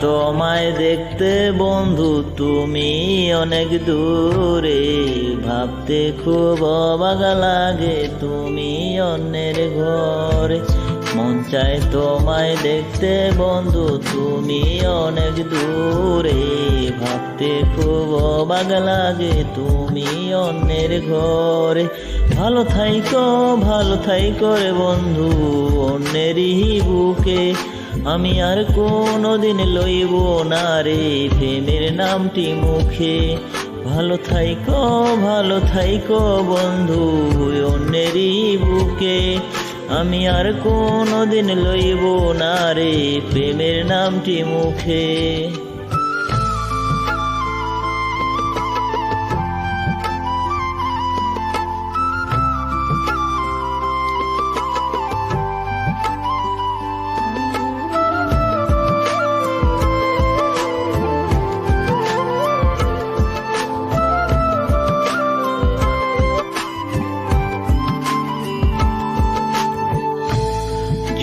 তোমায় দেখতে বন্ধু তুমি অনেক দূরে। ভাবতে খুব অবাগা লাগে তুমি অন্যের ঘরে। মন চায় তোমায় দেখতে, বন্ধু, তুমি অনেক দূরে। ভাবতে খুব অবাক লাগে তুমি অন্যের ঘরে। ভালো থাইকো ভালো থাইকো রে বন্ধু, অন্যেরই বুকে। আমি আর কোনো দিন লইব না রে প্রেমের নামটি মুখে। ভালো থাইকো ভালো থাইকো বন্ধু, অন্যেরই বুকে। আমি আর কোনোদিন লইব না রে প্রেমের নামটি মুখে।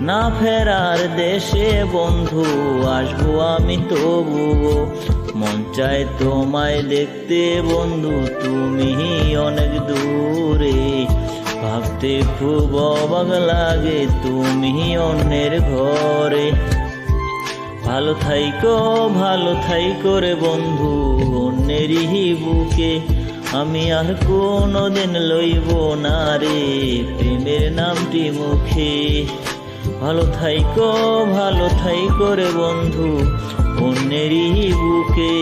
না ফেরার দেশে বন্ধু আসব আমি তবুও। মন চায় তোমায় দেখতে বন্ধু, তুমি অনেক দূরে। ভাবতে খুব অবাক লাগে তুমি অন্যের ঘরে। ভালো থাইকো ভালো থাইকো রে বন্ধু, অন্যেরই বুকে। আমি আর কোনোদিন লইব না রে, প্রেমের নামটি মুখে। ভালো থাইকো ভালো থাইকো রে বন্ধু। অন্যেরই বুকে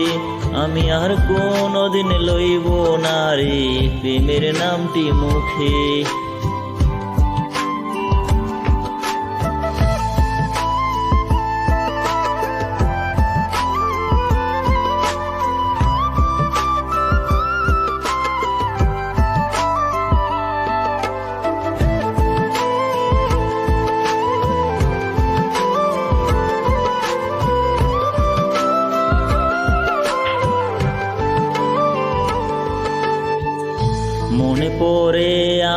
আমি আর কোনোদিন লইব না রে। প্রেমের নামটি মুখে।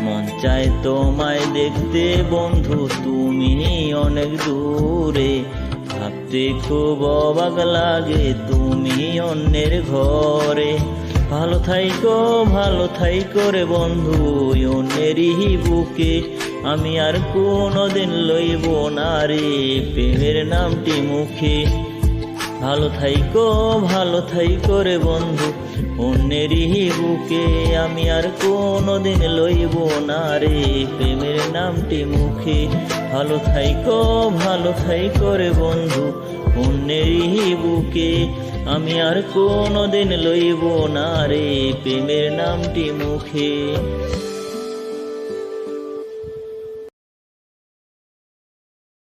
মন চায় তোমায় দেখতে, বন্ধু, তুমি অনেক দূরে। ভাবতে খুব অবাক লাগে তুমি অন্যের ঘরে। ভালো থাইকো ভালো থাইকো রে বন্ধু অন্যেরই বুকে। আমি আর কোনোদিন লইব না রে, প্রেমের নামটি মুখে। ভালো থাইকো ভালো থাইকো রে বন্ধু। অন্যেরই বুকে আমি আর কোনোদিন লইব না রে। প্রেমের নামটি মুখে। ভালো থাইকো ভালো থাইকো রে বন্ধু। অন্যেরই বুকে আমি আর কোনো দিন লইব না রে। প্রেমের নামটি মুখে।